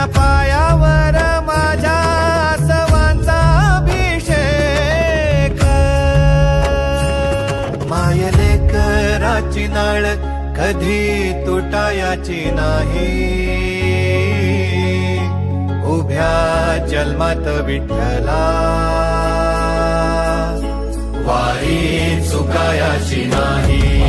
तुझ्या पायावर माझ्या सवांचा अभिषेक. मायले कराची नाळ कधी तुटायाची नाही. उभ्या जन्मात विठ्ठला. वारी चुकायाची नाही.